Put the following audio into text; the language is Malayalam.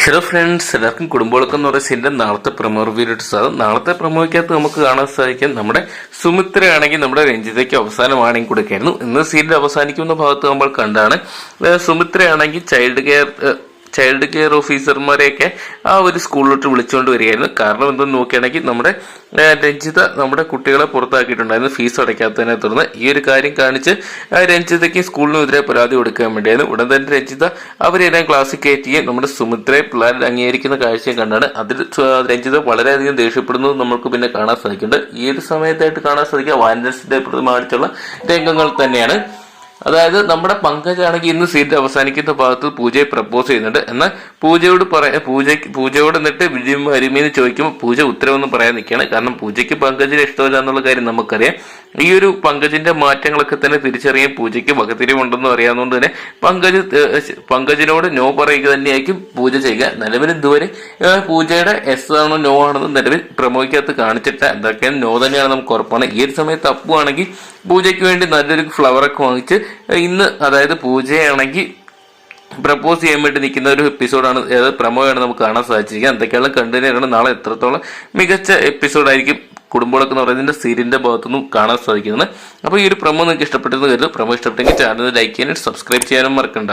ഹലോ ഫ്രണ്ട്സ് എല്ലാവർക്കും കുടുംബങ്ങളൊക്കെ എന്ന് പറയുന്ന സീന്റെ നാളത്തെ പ്രമോ റിവ്യൂട്ട് സാധനം നാളത്തെ പ്രമോയ്ക്കകത്ത് നമുക്ക് കാണാൻ സാധിക്കും നമ്മുടെ സുമിത്രയാണെങ്കിൽ നമ്മുടെ രഞ്ജിതയ്ക്ക് അവസാനമാണെങ്കിൽ കൊടുക്കായിരുന്നു ഇന്ന് സീരിയൽ അവസാനിക്കുന്ന ഭാഗത്ത് നമ്മൾ കണ്ടാണ് സുമിത്രയാണെങ്കിൽ ചൈൽഡ് കെയർ ചൈൽഡ് കെയർ ഓഫീസർമാരെയൊക്കെ ആ ഒരു സ്കൂളിലോട്ട് വിളിച്ചുകൊണ്ട് വരികയായിരുന്നു. കാരണം എന്തെന്ന് നോക്കുകയാണെങ്കിൽ നമ്മുടെ രഞ്ജിത നമ്മുടെ കുട്ടികളെ പുറത്താക്കിയിട്ടുണ്ടായിരുന്നു. ഫീസ് അടയ്ക്കാത്തതിനെ തുടർന്ന് ഈ ഒരു കാര്യം കാണിച്ച് രഞ്ജിതയ്ക്ക് സ്കൂളിനെതിരെ പരാതി കൊടുക്കാൻ വേണ്ടിയായിരുന്നു. ഉടൻ തന്നെ രഞ്ജിത അവരെല്ലാം ക്ലാസ്സിൽ കയറ്റുകയും നമ്മുടെ സുമിത്രയെ പിള്ളേർ അംഗീകരിക്കുന്ന കാഴ്ചയും കണ്ടാണ്. അതിൽ രഞ്ജിത വളരെയധികം ദേഷ്യപ്പെടുന്നത് നമുക്ക് പിന്നെ കാണാൻ സാധിക്കുന്നുണ്ട്. ഈ ഒരു സമയത്തായിട്ട് കാണാൻ സാധിക്കുക. വാനസിന്റെ പ്രതിമാടിച്ചുള്ള രംഗങ്ങൾ തന്നെയാണ്. അതായത് നമ്മുടെ പങ്കജാണെങ്കിൽ ഇന്ന് സീറ്റ് അവസാനിക്കുന്ന ഭാഗത്ത് പൂജയെ പ്രപ്പോസ് ചെയ്യുന്നുണ്ട്. എന്നാൽ പൂജയോട് പറയാ പൂജയ്ക്ക് പൂജയോട് എന്നിട്ട് വിജയം അരുമീന്ന് ചോദിക്കുമ്പോൾ പൂജ ഉത്തരവൊന്നും പറയാൻ നിൽക്കുകയാണ്. കാരണം പൂജയ്ക്ക് പങ്കജിനെ ഇഷ്ടമില്ല എന്നുള്ള കാര്യം നമുക്കറിയാം. ഈ ഒരു പങ്കജിന്റെ മാറ്റങ്ങളൊക്കെ തന്നെ തിരിച്ചറിയാൻ പൂജയ്ക്ക് വകതിരിവുണ്ടെന്ന് അറിയാവുന്നതുകൊണ്ട് തന്നെ പങ്കജ് പങ്കജിനോട് നോ പറയുക തന്നെയായിരിക്കും പൂജ ചെയ്യുക. നിലവിൽ ഇതുവരെ പൂജയുടെ എസ് ആണോ നോ ആണെന്ന് നിലവിൽ പ്രമോഹിക്കകത്ത് കാണിച്ചിട്ട് എന്തൊക്കെയാണ് നോ തന്നെയാണ് നമുക്ക് ഉറപ്പാണ്. ഈ ഒരു സമയത്ത് അപ്പു പൂജയ്ക്ക് വേണ്ടി നല്ലൊരു ഫ്ലവറൊക്കെ വാങ്ങിച്ച് ഇന്ന് അതായത് പൂജയാണെങ്കിൽ പ്രപ്പോസ് ചെയ്യാൻ വേണ്ടി നിൽക്കുന്ന ഒരു എപ്പിസോഡാണ് ഏത് പ്രമോയാണ് നമുക്ക് കാണാൻ സാധിച്ചിരിക്കുക എന്തൊക്കെയാണ് കണ്ടുതന്നെയാണ് നാളെ എത്രത്തോളം മികച്ച എപ്പിസോഡായിരിക്കും കുടുംബങ്ങളൊക്കെ എന്ന് പറയുന്നതിന്റെ സീരിയലിന്റെ ഭാഗത്തുനിന്നും കാണാൻ സാധിക്കുന്നത്. അപ്പോൾ ഈ ഒരു പ്രമോ നിങ്ങൾക്ക് ഇഷ്ടപ്പെട്ടെന്ന് കരുതും പ്രമോ ഇഷ്ടപ്പെട്ടെങ്കിൽ ചാനൽ ലൈക്ക് ചെയ്യാനും സബ്സ്ക്രൈബ് ചെയ്യാനും മറക്കണ്ട.